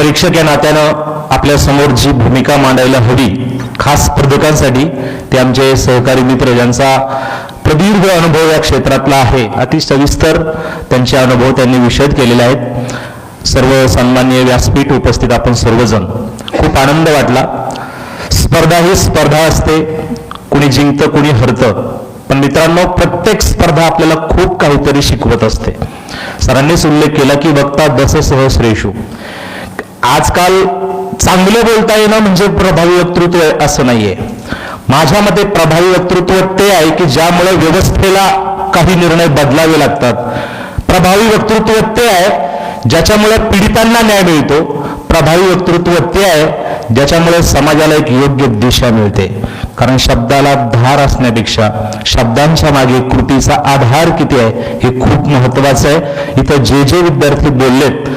परीक्षक या नात्यानं आपल्यासमोर जी भूमिका मांडायला हवी खास स्पर्धकांसाठी ते आमचे सहकारी मित्र ज्यांचा प्रदीर्घ अनुभव या क्षेत्रातला आहे अति सविस्तर त्यांचे अनुभव त्यांनी विषद केलेले आहेत. सर्व सन्मान्य व्यासपीठ उपस्थित आपण सर्वजण. खूप आनंद वाटला. स्पर्धा ही स्पर्धा असते कुणी जिंकतं कुणी हरतं. पण मित्रांनो प्रत्येक स्पर्धा आपल्याला खूप काहीतरी शिकवत असते. सरांनीच उल्लेख केला की वक्ता दस सहस्रेषु आजकाल चांगलं बोलता येणं म्हणजे प्रभावी वक्तृत्व असं नाहीये. माझ्या मते प्रभावी वक्तृत्व ते आहे की ज्यामुळे व्यवस्थेला काही निर्णय बदलावे लागतात. प्रभावी वक्तृत्व ते आहे ज्याच्यामुळे पीडितांना न्याय मिळतो. प्रभावी वक्तृत्व ते आहे ज्याच्यामुळे समाजाला एक योग्य दिशा मिळते. कारण शब्दाला धार असण्यापेक्षा शब्दांच्या मागे कृतीचा आधार किती आहे हे खूप महत्वाचं आहे. इथं जे जे विद्यार्थी बोललेत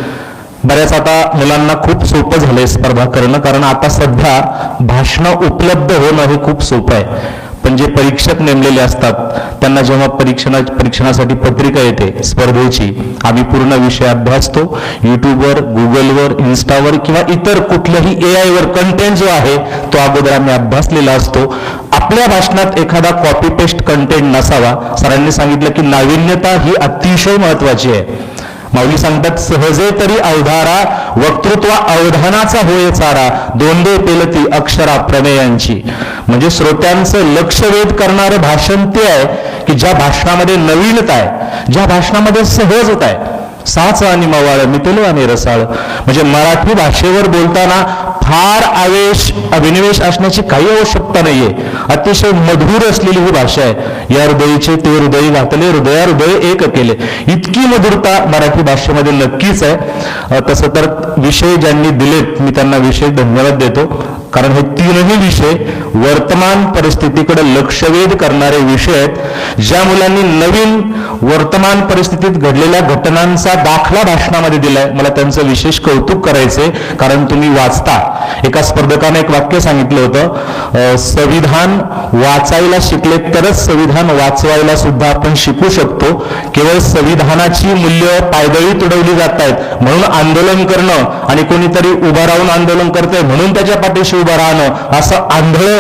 बऱ्याच आता मुलांना खूप सोपं झालंय स्पर्धा करणं कारण आता सध्या भाषणं उपलब्ध होणं हे खूप सोपं आहे. पण जे परीक्षक नेमलेले असतात त्यांना जेव्हा परीक्षणा परीक्षणासाठी पत्रिका येते स्पर्धेची आम्ही पूर्ण विषय अभ्यासतो. युट्यूबवर गुगलवर इन्स्टावर किंवा इतर कुठल्याही ए आयवर कंटेंट जो आहे तो अगोदर आम्ही अभ्यासलेला असतो. आपल्या भाषणात एखादा कॉपी पेस्ट कंटेंट नसावा. सरांनी सांगितलं की नाविन्यता ही अतिशय महत्वाची आहे. माऊली सांगतात सहजे तरी अवधारा वक्तृत्व अवधानाचा होय चारा दोंदे पेलती अक्षरा प्रमेयांची. म्हणजे श्रोत्यांचं लक्ष वेध करणारं भाषण ते आहे की ज्या भाषणामध्ये नवीनता आहे ज्या भाषणामध्ये सहजता आहे. साच आणि मवाळ मितेलो आणि रसाळ. म्हणजे मराठी भाषेवर बोलताना फार आवेश अभिनिवेश असण्याची काही आवश्यकता नाहीये. अतिशय मधुर असलेली ही भाषा आहे. या हृदयीचे ते हृदय घातले हृदया हृदय एक केले. इतकी मधुरता मराठी भाषेमध्ये नक्कीच आहे. तसं तर विषय ज्यांनी दिलेत मी त्यांना विषय धन्यवाद देतो. कारण हे तीनही विषय वर्तमान परिस्थितीकडे लक्षवेध करणारे विषय आहेत. ज्या मुलांनी नवीन वर्तमान परिस्थितीत घडलेल्या घटनांचा दाखला भाषणामध्ये दिलाय. मला त्यांचं विशेष कौतुक करायचंय कारण तुम्ही वाचता. एका स्पर्धकाने एक वाक्य सांगितलं होतं संविधान वाचायला शिकले तरच संविधान वाचवायला सुद्धा आपण शिकू शकतो. केवळ संविधानाची मूल्य पायदळी तुडवली जात आहेत म्हणून आंदोलन करणं आणि कोणीतरी उभं राहून आंदोलन करतंय म्हणून त्याच्या पाठीशी उभं राहणं असं आंधळ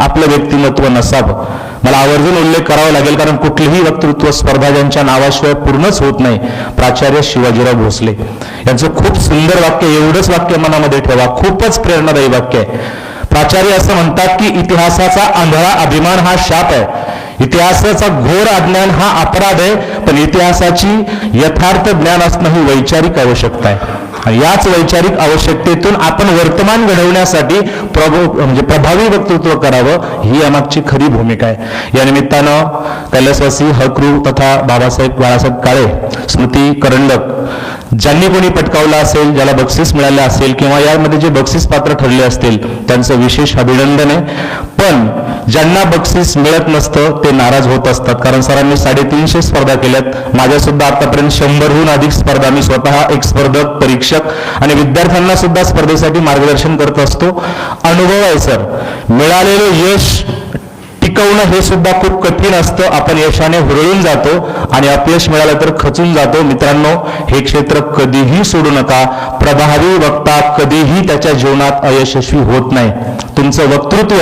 आपलं व्यक्तिमत्व नसावं. मला आवर्जून उल्लेख करावा लागेल कारण कुठलीही वक्तृत्व स्पर्धा ज्यांच्या नावाशिवाय पूर्णच होत नाही प्राचार्य शिवाजीराव भोसले. यांचं खूप सुंदर वाक्य एवढंच वाक्य मनामध्ये ठेवा खूपच प्रेरणादायी वाक्य आहे. प्राचार्य असं म्हणतात की इतिहासाचा आंधळा अभिमान हा शाप आहे. इतिहासाचा घोर अज्ञान हा अपराध आहे पण इतिहासाची यथार्थ ज्ञान असणं ही वैचारिक आवश्यकता आहे. याच वैचारिक आवश्यकतेतून आपण वर्तमान घडवण्यासाठी प्रभू म्हणजे प्रभावी वक्तृत्व करावं ही यामागची खरी भूमिका आहे. या निमित्तानं कैलासवासी हक्रू तथा बाबासाहेब बाळासाहेब काळे स्मृती करंडक ज्यांनी कोणी पटकावलं असेल ज्याला बक्षीस मिळालं असेल किंवा यामध्ये जे बक्षीस पात्र ठरले असतील त्यांचं विशेष अभिनंदन आहे. पण ज्यांना बक्षीस मिळत नसतं ते नाराज होत असतात. कारण सरांनी साडेतीनशे स्पर्धा केल्यात. माझ्या सुद्धा आतापर्यंत शंभरहून अधिक स्पर्धा मी स्वतः एक स्पर्धक परीक्षक आणि विद्यार्थ्यांना सुद्धा स्पर्धेसाठी मार्गदर्शन करत असतो. अनुभव आहे सर. मिळालेलं यश टिकवणं हे सुद्धा खूप कठीण असतं. आपण यशाने हुरळून जातो आणि अपयश मिळालं तर खचून जातो. मित्रांनो हे क्षेत्र कधीही सोडू नका. प्रभावी वक्ता कधीही त्याच्या जीवनात अयशस्वी होत नाही. तुमचं वक्तृत्व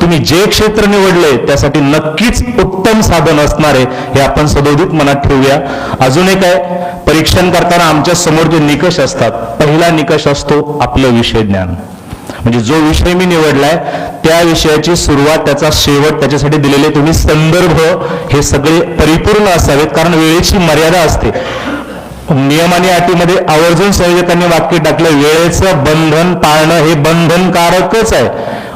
तुम्ही जे क्षेत्र निवडले त्यासाठी नक्कीच उत्तम साधन असणारे हे आपण सदोदित मनात ठेवूया. अजून एक आहे परीक्षण करताना आमच्यासमोर जे निकष असतात पहिला निकष असतो आपलं विषय ज्ञान. म्हणजे जो विषय मी निवडलाय त्या विषयाची सुरुवात त्याचा शेवट त्याच्यासाठी दिलेले तुम्ही संदर्भ हे सगळे परिपूर्ण असावेत कारण वेळेची मर्यादा असते. नियम आणि अटीमध्ये आवर्जून संयोजकांनी वाक्य टाकलं वेळेचं बंधन पाळणं हे बंधनकारकच आहे.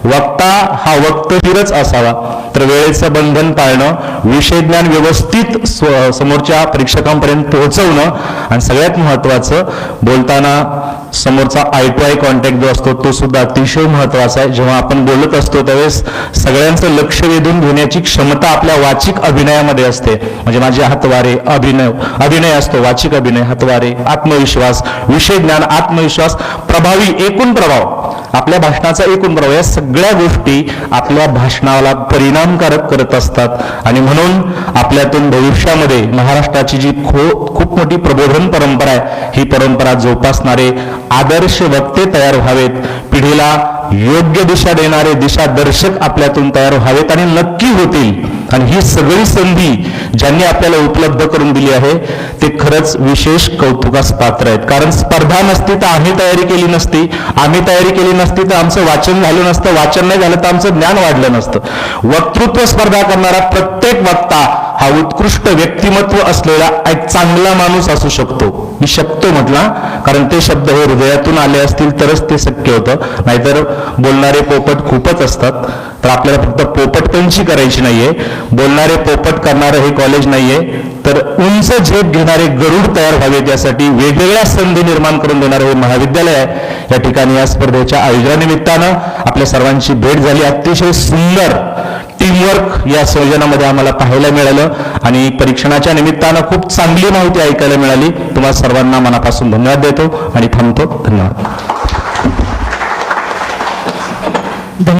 वक्ता हा वक्तशीरच असावा. तर वेळेचं बंधन पाळणं विषय ज्ञान व्यवस्थित स्व- समोरच्या परीक्षकांपर्यंत पोहोचवणं आणि सगळ्यात महत्वाचं बोलताना समोरचा आय टू आय कॉन्टॅक्ट जो असतो तो सुद्धा अतिशय महत्त्वाचा आहे. जेव्हा आपण बोलत असतो त्यावेळेस सगळ्यांचं लक्ष वेधून घेण्याची क्षमता आपल्या वाचिक अभिनयामध्ये असते. म्हणजे माझे हातवारे अभिनय अभिनय असतो वाचिक अभिनय हातवारे आत्मविश्वास विषय ज्ञान आत्मविश्वास प्रभावी एकूण प्रभाव. आपल्या भाषणाचा एकूण प्रभाव या सगळ्या गोष्टी आपल्या भाषणाला परिणामकारक करत असतात. आणि म्हणून आपल्यातून भविष्यामध्ये महाराष्ट्राची जी खो खूप मोठी प्रबोधन परंपरा आहे ही परंपरा जोपासणारे आदर्श वक्ते तयार व्हावेत. पिढीला योग्य दिशा देणारे दिशादर्शक आपल्यातून तयार व्हावेत आणि नक्की होतील. आणि ही सगळी संधी ज्यांनी आपल्याला उपलब्ध करून दिली आहे ते खरंच विशेष कौतुकास पात्र आहेत. कारण स्पर्धा नसती तर आम्ही तयारी केली नसती. आम्ही तयारी केली नसती तर आमचं वाचन झालं नसतं. वाचन नाही झालं तर आमचं ज्ञान वाढलं नसतं. वक्तृत्व स्पर्धा करणारा प्रत्येक वक्ता हा उत्कृष्ट व्यक्तिमत्व असलेला एक चांगला माणूस असू शकतो. मी शकतो म्हटला कारण ते शब्द हे हृदयातून आले असतील तरच ते शक्य होतं. नाहीतर बोलणारे पोपट खूपच असतात. तर आपल्याला फक्त पोपटपंची करायची नाहीये? बोलणारे पोपट करणारं हे कॉलेज नाहीये. तर उंच झेप घेणारे गरुड तयार व्हावेत यासाठी वेगवेगळ्या संधी निर्माण करून देणारं हे महाविद्यालय आहे. या ठिकाणी या स्पर्धेच्या आयोजनानिमित्तानं आपल्या सर्वांची भेट झाली. अतिशय सुंदर टीमवर्क या संयोजनामध्ये आम्हाला पाहायला मिळालं आणि परीक्षणाच्या निमित्तानं खूप चांगली माहिती ऐकायला मिळाली. तुम्हाला सर्वांना मनापासून धन्यवाद देतो आणि थांबतो. धन्यवाद.